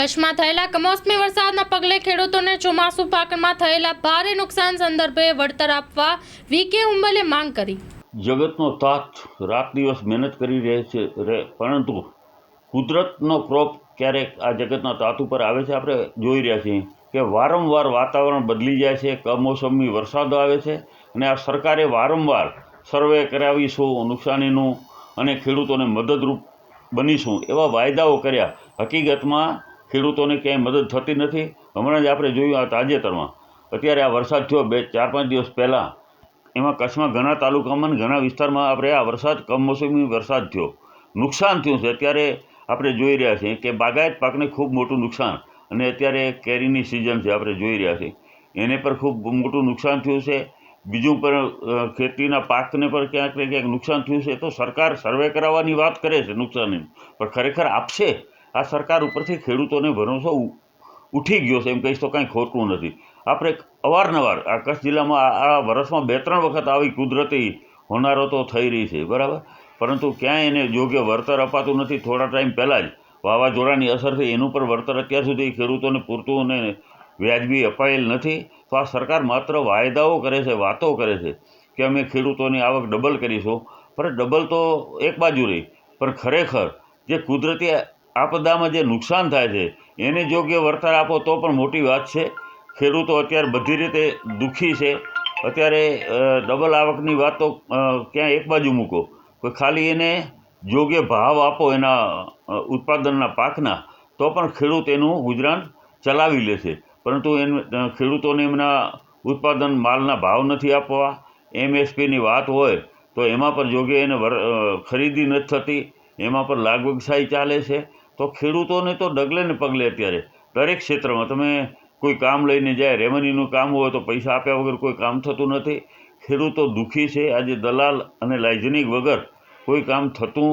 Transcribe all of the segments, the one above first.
કચ્છમાં થયેલા કમોસમી વરસાદના પગલે ખેડૂતોને ચોમાસુ પાકમાં થયેલા ભારે નુકસાન સંદર્ભે વળતર આપવા વીકે ઉંબલે માંગ કરી. જગતનો તાત રાત દિવસ મહેનત કરી રહે છે પરંતુ કુદરતનો ક્રોપ ક્યારેક આ જગતના તાત ઉપર આવે છે, આપણે જોઈ રહ્યા છીએ કે વારંવાર વાતાવરણ બદલી જાય છે, કમોસમી વરસાદ આવે છે, અને આ સરકારે વારંવાર સર્વે કરાવીશું નુકસાનીનું અને ખેડૂતોને મદદરૂપ બનીશું એવા વાયદાઓ કર્યા. હકીકતમાં ખેડૂતોને ક્યાંય મદદ થતી નથી. હમણાં જ આપણે જોયું આ તાજેતરમાં. અત્યારે આ વરસાદ થયો બે ચાર પાંચ દિવસ પહેલાં. એમાં કચ્છમાં ઘણા તાલુકામાં ઘણા વિસ્તારમાં આપણે આ વરસાદ, કમોસમી વરસાદ થયો. નુકસાન થયું છે. અત્યારે આપણે જોઈ રહ્યા છીએ કે બાગાયત પાકને ખૂબ મોટું નુકસાન અને અત્યારે કેરીની સિઝન છે આપણે જોઈ રહ્યા છીએ. એને પર ખૂબ મોટું નુકસાન થયું છે. બીજું પણ ખેતીના પાકને પણ ક્યાંક ને ક્યાંક નુકસાન થયું છે. તો સરકાર સર્વે કરાવવાની વાત કરે છે નુકસાનની. પણ ખરેખર આપશે? આ સરકાર ઉપરથી ખેડૂતોને ભરોસો ઉઠી ગયો છે. એમ કહીશ તો કાંઈ ખોટું નથી. આપણે અવારનવાર આ કચ્છ જિલ્લામાં આ વર્ષમાં બે ત્રણ વખત આવી કુદરતી હોનારો તો થઈ રહી છે, બરાબર? પરંતુ ક્યાંય એને યોગ્ય વળતર અપાતું નથી. થોડા ટાઈમ પહેલાં જ વાવાઝોડાની અસરથી એનું પણ વળતર અત્યાર સુધી ખેડૂતોને પૂરતું અને વ્યાજબી અપાયેલ નથી. તો આ સરકાર માત્ર વાયદાઓ કરે છે, વાતો કરે છે કે અમે ખેડૂતોની આવક ડબલ કરીશું. પણ ડબલ તો એક બાજુ રહી. પણ ખરેખર જે કુદરતી આપદામાં જે નુકસાન થાય છે, એને યોગ્ય વળતર આપો તો પણ મોટી વાત છે. ખેડૂતો અત્યારે બધી રીતે દુઃખી છે. અત્યારે ડબલ આવકની વાત તો ક્યાં એક બાજુ મૂકો. કોઈ ખાલી એને યોગ્ય ભાવ આપો એના ઉત્પાદનના પાકના, તો પણ ખેડૂત એનું ગુજરાન ચલાવી લે છે પરંતુ એમ ખેડૂતોને એમના ઉત્પાદન માલના ભાવ નથી આપવા. એમએસપીની વાત હોય, તો એમાં પણ યોગ્ય એને ખરીદી નથી થતી. એમાં પણ લાગવગસાઈ ચાલે છે. તો ખેડૂતોને તો ડગલે ને પગલે અત્યારે. દરેક ક્ષેત્રમાં તમે કોઈ કામ લઈને જાય, રેવન્યુનું કામ હોય તો પૈસા આપ્યા વગર કોઈ કામ થતું નથી. ખેડૂતો દુઃખી છે. આજે દલાલ અને લાયજનિક વગર કોઈ કામ થતું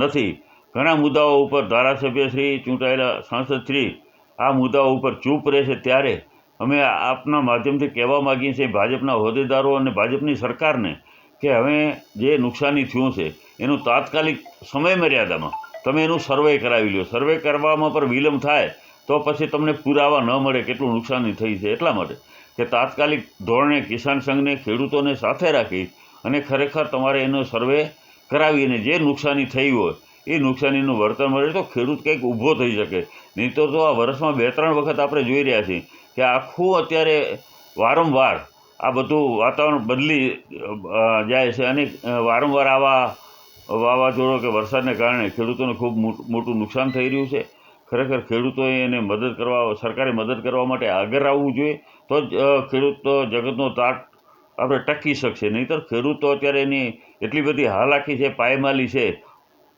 નથી. ઘણા મુદ્દાઓ ઉપર ધારાસભ્યશ્રી ચૂંટાયેલા સાંસદશ્રી આ મુદ્દાઓ ઉપર ચૂપ રહે છે ત્યારે અમે આપના માધ્યમથી કહેવા માગીએ છીએ ભાજપના હોદ્દેદારો અને ભાજપની સરકારને કે હવે જે નુકસાની થયું છે, એનું તાત્કાલિક સમય મર્યાદામાં તમે એનું સર્વે કરાવી લો સર્વે કરવામાં પણ વિલંબ થાય તો પછી તમને પુરાવા ન મળે કેટલું નુકસાની થઈ છે એટલા માટે કે તાત્કાલિક ધોરણે કિસાન સંઘને ખેડૂતોને સાથે રાખી અને ખરેખર તમારે એનો સર્વે કરાવીને જે નુકસાની થઈ હોય એ નુકસાનીનું વળતર મળે તો ખેડૂત કંઈક ઊભો થઈ શકે. નહીં તો આ વર્ષમાં બે ત્રણ વખત આપણે જોઈ રહ્યા છીએ કે આખું અત્યારે વારંવાર આ બધું વાતાવરણ બદલી જાય છે અને વારંવાર આવા વાવાઝોડો કે વરસાદને કારણે ખેડૂતોને ખૂબ મોટું નુકસાન થઈ રહ્યું છે. ખરેખર ખેડૂતોએ એને મદદ કરવા, સરકારે મદદ કરવા માટે આગળ આવવું જોઈએ, તો જ ખેડૂત જગતનો તાટ આપણે ટકી શકશે. નહીંતર ખેડૂતો અત્યારે એની એટલી બધી હાલાકી છે, પાયમાલી છે,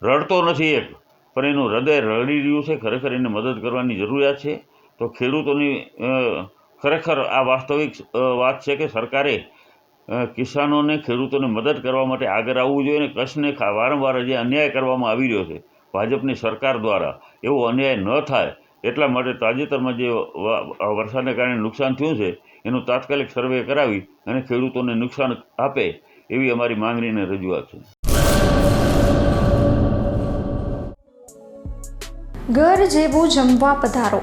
રડતો નથી એક, પણ એનું હૃદય રડી રહ્યું છે. ખરેખર એને મદદ કરવાની જરૂરિયાત છે. તો ખેડૂતોની ખરેખર આ વાસ્તવિક વાત છે કે સરકારે કિસાનોને ખેડૂતોને મદદ કરવા માટે આગળ આવવું જોઈએ અને કચ્છને વારંવાર જે અન્યાય કરવામાં આવી રહ્યો છે, ભાજપની સરકાર દ્વારા, એવો અન્યાય ન થાય એટલા માટે તાજેતરમાં જે વરસાદને કારણે નુકસાન થયું છે, એનું તાત્કાલિક સર્વે કરાવી અને ખેડૂતોને નુકસાન આપે એવી અમારી માંગણી અને રજૂઆત છે. ઘર જેવું જમવા પધારો.